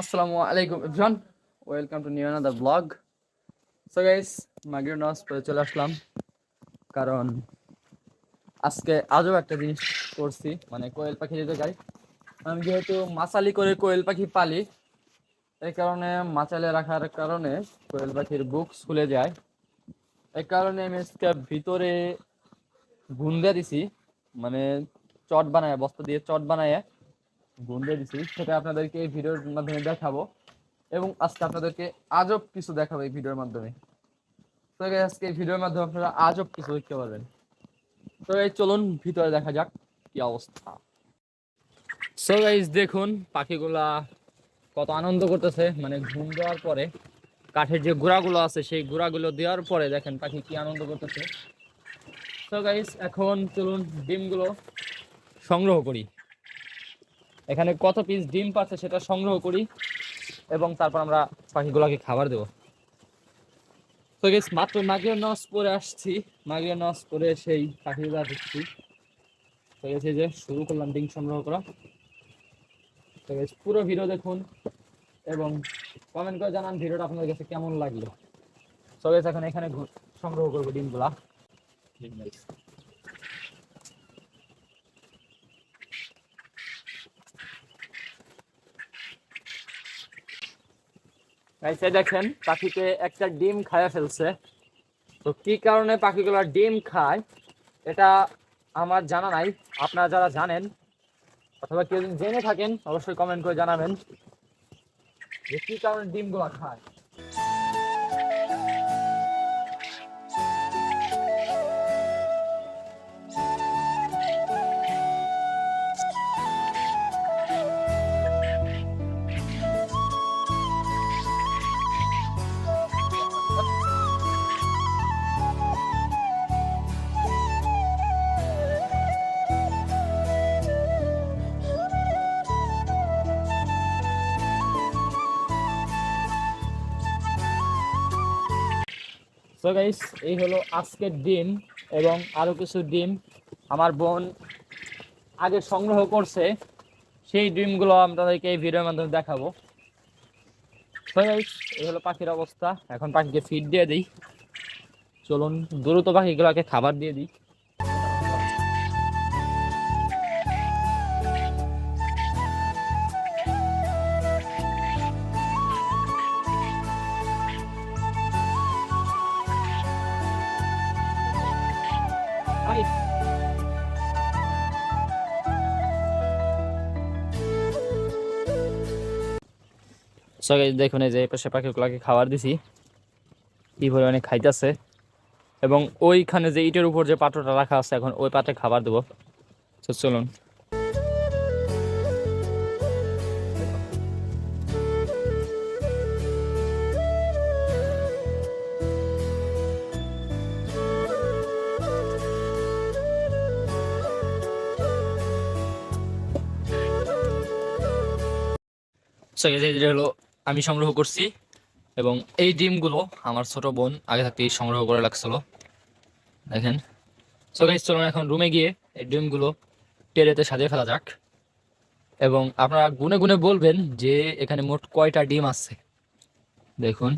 আসসালামু আলাইকুম everyone welcome to new another vlog so guys মাগরিব নামাজ পড়ে চলে আসলাম। কারণ আজকে আজও একটা জিনিস করছি মানে কোয়েল পাখি যেতে যাই আমি যেহেতু মাসালি করে কোয়েল পাখি পালি, এই কারণে মাচালে রাখার কারণে কোয়েল পাখির বুক খুলে যায়। এই কারণে আমি আজকে ভিতরে গুন্দে দিছি মানে চট বানায়, বস্তা দিয়ে চট বানায়। গুন্দে দিছি। সেটা আপনাদেরকে এই ভিডিওর মাধ্যমে দেখাবো এবং আজকে আপনাদেরকে আজব কিছু দেখাবো এই ভিডিওর মাধ্যমে। তো আজকে এই ভিডিওর মাধ্যমে আপনারা আজব কিছু দেখতে পারবেন। তো এই চলুন ভিতরে দেখা যাক কি অবস্থা। সো গাইস দেখুন, পাখিগুলা কত আনন্দ করতেছে। মানে ঘুম দেওয়ার পরে, কাঠের যে গুঁড়াগুলো আছে, সেই গুঁড়াগুলো দেওয়ার পরে দেখেন পাখি কি আনন্দ করতেছে। তো গাইজ এখন চলুন ডিমগুলো সংগ্রহ করি। এখানে কত পিস ডিম পাচ্ছে সেটা সংগ্রহ করি এবং তারপর আমরা পাখিগুলোকে খাবার দেবো। তো গেস মাত্র মাগরিয়া নস পরে আসছি। মাগরিয়া নস পরে সেই পাখিগুলো দেখছি। তো গেছে যে শুরু করলাম ডিম সংগ্রহ করা। তো গেস পুরো ভিডিও দেখুন এবং কমেন্ট করে জানান ভিডিওটা আপনাদের কাছে কেমন লাগল। তো গেছে এখন এখানে সংগ্রহ করব ডিমগুলা। Guys, এই দেখেন পাখিতে একটা ডিম খায়া ফেলছে। তো কি কারণে পাখিগুলো ডিম খায়, এটা আমার জানা নাই। আপনারা যারা জানেন, অথবা কেউ জেনে থাকেন, অবশ্যই কমেন্ট করে জানাবেন যে কি কারণে ডিমগুলো খায়। সো গাইস এই হলো আজকের ডিম এবং আরও কিছু ডিম আমার বোন আগে সংগ্রহ করছে। সেই ডিমগুলো আপনাদেরকে এই ভিডিওর মাধ্যমে দেখাবো। সো গাইস এই হলো পাখির অবস্থা। এখন পাখিকে ফিড দিয়ে দিই। চলুন, দ্রুত পাখিগুলোকে খাবার দিয়ে দিই। Guys, দেখুন এই যে পাশে পাখিগুলোকে খাবার দিছি। কি পরিমাণে খাইতেছে। এবং ওইখানে যে ইটের উপর যে পাত্রটা রাখা আছে এখন ওই পাত্রে খাবার দেবো। তো চলুন। guys, এই যে হলো আমি সংগ্রহ করছি এবং এই ডিমগুলো আমার ছোট বোন আগে থাকতেই সংগ্রহ করে রাখছিল। দেখেন। সো গাইস চলুন এখন রুমে গিয়ে এই ডিমগুলো টেরেতে সাজিয়ে ফেলা যাক। এবং আপনারা গুনে গুনে বলবেন যে এখানে মোট কয়টা ডিম আছে। দেখুন।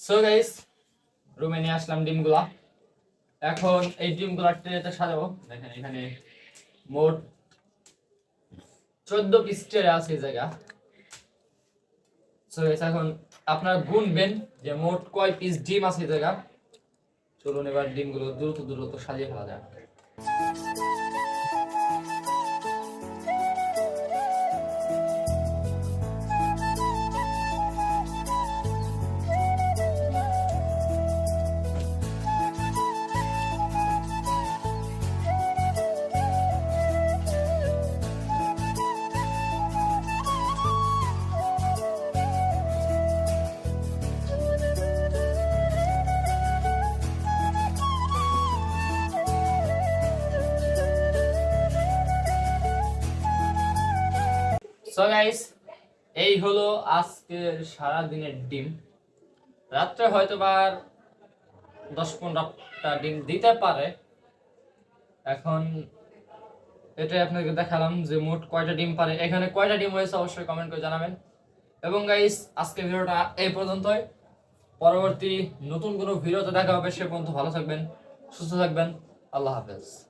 সো গাইস রুমে নিয়ে আসলাম ডিমগুলা। এখন এই ডিমগুলা ট্রেতে সাজাবো। দেখেন এখানে মোট চোদ্দ পিস আছে জায়গা। সো এখন আপনারা গুনবেন যে মোট কয় পিস ডিম আছে জায়গা? চলুন এবার ডিমগুলো দ্রুত দ্রুত সাজিয়ে ফেলা যাক। সো গাইস এই হলো আজকের সারা দিনের ডিম। রাত্রে হয়তো বা দশ পনেরোটা ডিম দিতে পারে। এখন এটাই আপনাকে দেখালাম যে মোট কয়টা ডিম পারে। এখানে কয়টা ডিম হয়েছে অবশ্যই কমেন্ট করে জানাবেন। এবং গাইস আজকে ভিডিওটা এই পর্যন্তই। পরবর্তী নতুন কোনো ভিডিওতে দেখা হবে। সে পর্যন্ত ভালো থাকবেন, সুস্থ থাকবেন। আল্লাহ হাফেজ।